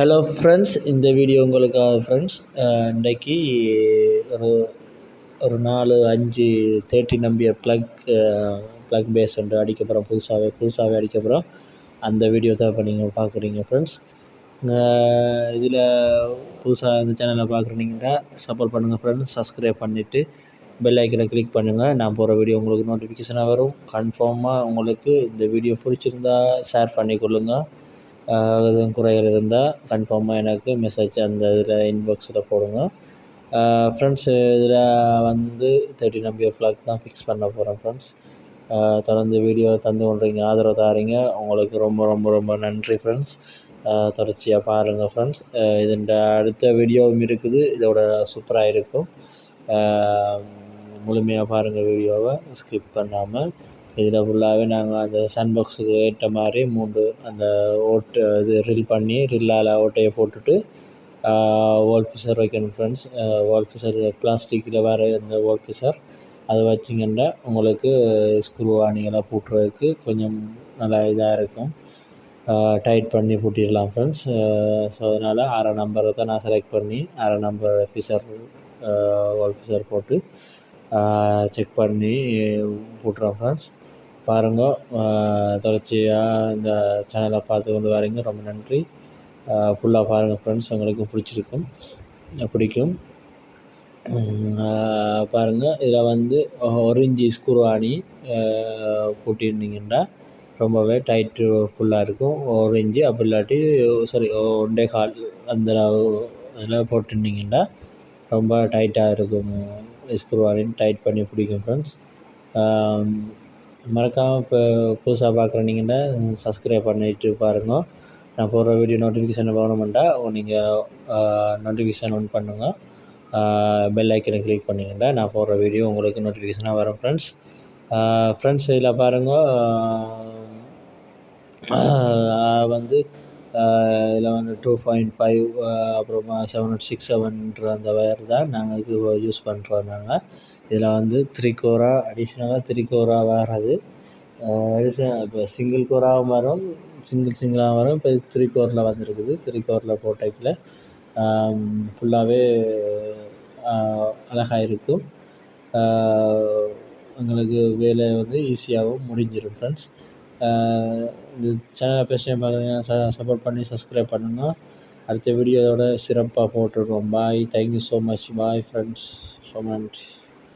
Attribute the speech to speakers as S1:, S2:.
S1: Hello friends இந்த video உங்களுக்காக friends இன்றைக்கி ஒரு ஒரு நாலு அஞ்சு தேர்ட்டி நம்பிய ப்ளக் ப்ளக் பேஸ் வந்து அடிக்க போகிறோம் புதுசாகவே புதுசாகவே அடிக்க போகிறோம் அந்த வீடியோ தான் இப்போ நீங்கள் பார்க்குறீங்க ஃப்ரெண்ட்ஸ் இதில் புதுசாக இந்த சேனலை பார்க்குறீங்கன்னா சப்போர்ட் பண்ணுங்கள் ஃப்ரெண்ட்ஸ் சப்ஸ்கிரைப் பண்ணிவிட்டு பெல் ஐக்கனை கிளிக் பண்ணுங்கள் நான் போகிற வீடியோ உங்களுக்கு நோட்டிஃபிகேஷனாக வரும். கன்ஃபார்மாக உங்களுக்கு இந்த வீடியோ பிடிச்சிருந்தா ஷேர் பண்ணி கொள்ளுங்கள் எதுவும் குறைகள் இருந்தால் கன்ஃபார்மாக எனக்கு மெசேஜ் அந்த இதில் இன்பாக்ஸில் போடுங்க. ஃப்ரெண்ட்ஸ் இதில் வந்து தேர்ட்டி நம்பியர் ஃப்ளாக் தான் ஃபிக்ஸ் பண்ண போகிறேன் ஃப்ரெண்ட்ஸ் தொடர்ந்து வீடியோ தந்து கொண்டுறீங்க ஆதரவு தாரீங்க. உங்களுக்கு ரொம்ப ரொம்ப ரொம்ப நன்றி ஃப்ரெண்ட்ஸ் தொடர்ச்சியாக பாருங்கள் ஃப்ரெண்ட்ஸ் இதுண்ட அடுத்த வீடியோவும் இருக்குது. இதோட சூப்பராக இருக்கும். முழுமையாக பாருங்கள் வீடியோவை ஸ்கிப் பண்ணாமல் இதில் ஃபுல்லாகவே நாங்கள் அந்த சன் பாக்ஸுக்கு ஏற்ற மாதிரி மூன்று அந்த ஓட்டு இது ரில் பண்ணி ரில்லால் ஓட்டையை போட்டுட்டு வால் ஃபிஷர் வைக்கணும் ஃப்ரெண்ட்ஸ் வால் ஃபிஷர் பிளாஸ்டிக்கில் வர இந்த வால் ஃபிஷர் அதை வச்சிங்கன்னா உங்களுக்கு ஸ்க்ரூ ஆணிகளாக பூட்டுறதுக்கு கொஞ்சம் நல்லா இதாக இருக்கும். டைட் பண்ணி பூட்டிடலாம் ஃப்ரெண்ட்ஸ் ஸோ அதனால் அரை நம்பரை தான் நான் செலக்ட் பண்ணி அரை நம்பர் ஃபிஷர் வால் ஃபிஷர் போட்டு செக் பண்ணி போட்டுறோம் ஃப்ரெண்ட்ஸ் பாருங்க. தொடர்ச்சியாக இந்த சேனலை பார்த்து கொண்டு வரீங்க. ரொம்ப நன்றி. ஃபுல்லாக பாருங்கள் ஃப்ரெண்ட்ஸ் உங்களுக்கு பிடிச்சிருக்கும். பிடிக்கும். பாருங்கள் இதில் வந்து ஒரு இன்ச்சி ஸ்க்ரூ போட்டிருந்தீங்கன்னா ரொம்பவே டைட்டு ஃபுல்லாக இருக்கும். ஒரு இன்ச்சு அப்படி இல்லாட்டி சாரி ஒன்றே கால் அந்த இதில் போட்டிருந்தீங்கன்னா ரொம்ப டைட்டாக இருக்கும். ஸ்க்ரூ டைட் பண்ணி பிடிக்கும் ஃப்ரெண்ட்ஸ் மறக்காமல் இப்போ புதுசாக பார்க்குறீங்கன்னா சப்ஸ்கிரைப் பண்ணிட்டு பாருங்க. நான் போடுற வீடியோ நோட்டிஃபிகேஷன் வேணுமெண்டா நீங்கள் நோட்டிஃபிகேஷன் ஒன் பண்ணுங்கள் பெல் ஐக்கனை கிளிக் பண்ணிங்கன்னா நான் போடுற வீடியோ உங்களுக்கு நோட்டிஃபிகேஷனாக வரும் ஃப்ரெண்ட்ஸ் ஃப்ரெண்ட்ஸ் இதில் பாருங்கள் வந்து இதில் வந்து டூ பாயிண்ட் ஃபைவ் அப்புறமா செவன் சிக்ஸ் செவன்ற அந்த வயர் தான் நாங்கள் இது யூஸ் பண்ணுறோம் நாங்கள் இதில் வந்து த்ரீ கோரா அடிஷ்னலாக த்ரீ கோரா வராது இப்போ சிங்கிள் கோராகவும் வரும் சிங்கிள் சிங்கிளாக வரும். இப்போ த்ரீ கோரில் வந்துருக்குது. த்ரீ கோரில் போட்டக்கில் ஃபுல்லாகவே அழகாக இருக்கும். எங்களுக்கு வேலை வந்து ஈஸியாகவும் முடிஞ்சிடும் ஃப்ரெண்ட்ஸ் இந்த சேனலை பேசின பார்க்குறீங்கன்னா ச சப்போர்ட் பண்ணி சப்ஸ்கிரைப் பண்ணுங்கள் அடுத்த வீடியோவோட சிறப்பாக போட்டுருக்கோம். Bye thank you so much bye friends ரொம்ப நன்றி.